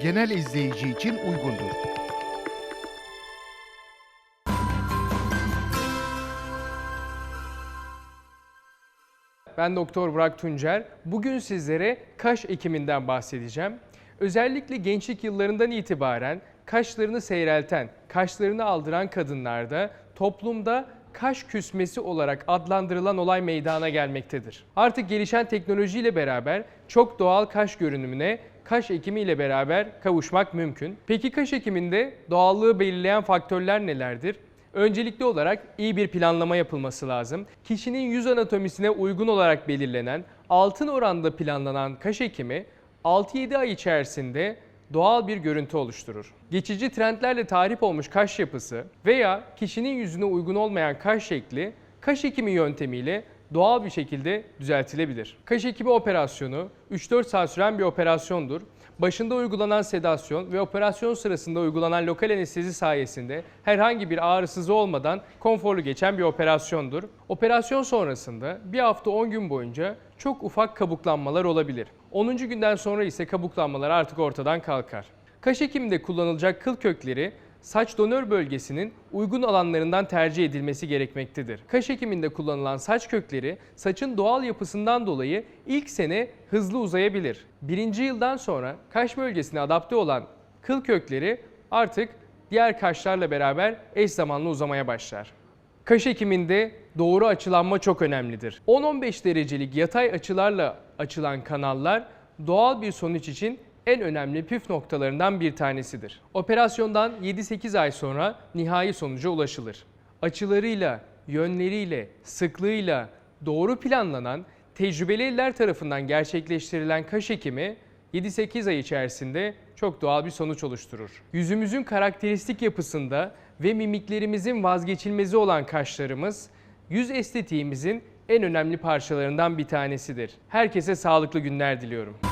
genel izleyici için uygundur. Ben Doktor Burak Tuncer. Bugün sizlere kaş ekiminden bahsedeceğim. Özellikle gençlik yıllarından itibaren kaşlarını seyrelten, kaşlarını aldıran kadınlarda toplumda kaş küsmesi olarak adlandırılan olay meydana gelmektedir. Artık gelişen teknolojiyle beraber çok doğal kaş görünümüne kaş ekimi ile beraber kavuşmak mümkün. Peki kaş ekiminde doğallığı belirleyen faktörler nelerdir? Öncelikli olarak iyi bir planlama yapılması lazım. Kişinin yüz anatomisine uygun olarak belirlenen, altın oranda planlanan kaş ekimi 6-7 ay içerisinde doğal bir görüntü oluşturur. Geçici trendlerle tarif olmuş kaş yapısı veya kişinin yüzüne uygun olmayan kaş şekli kaş ekimi yöntemiyle doğal bir şekilde düzeltilebilir. Kaş ekimi operasyonu 3-4 saat süren bir operasyondur. Başında uygulanan sedasyon ve operasyon sırasında uygulanan lokal anestezi sayesinde herhangi bir ağrısızı olmadan konforlu geçen bir operasyondur. Operasyon sonrasında bir hafta 10 gün boyunca çok ufak kabuklanmalar olabilir. 10. günden sonra ise kabuklanmalar artık ortadan kalkar. Kaş ekiminde kullanılacak kıl kökleri saç donör bölgesinin uygun alanlarından tercih edilmesi gerekmektedir. Kaş ekiminde kullanılan saç kökleri saçın doğal yapısından dolayı ilk sene hızlı uzayabilir. Birinci yıldan sonra kaş bölgesine adapte olan kıl kökleri artık diğer kaşlarla beraber eş zamanlı uzamaya başlar. Kaş ekiminde doğru açılanma çok önemlidir. 10-15 derecelik yatay açılarla açılan kanallar doğal bir sonuç için en önemli püf noktalarından bir tanesidir. Operasyondan 7-8 ay sonra nihai sonuca ulaşılır. Açılarıyla, yönleriyle, sıklığıyla doğru planlanan tecrübeli eller tarafından gerçekleştirilen kaş ekimi 7-8 ay içerisinde çok doğal bir sonuç oluşturur. Yüzümüzün karakteristik yapısında ve mimiklerimizin vazgeçilmezi olan kaşlarımız yüz estetiğimizin en önemli parçalarından bir tanesidir. Herkese sağlıklı günler diliyorum.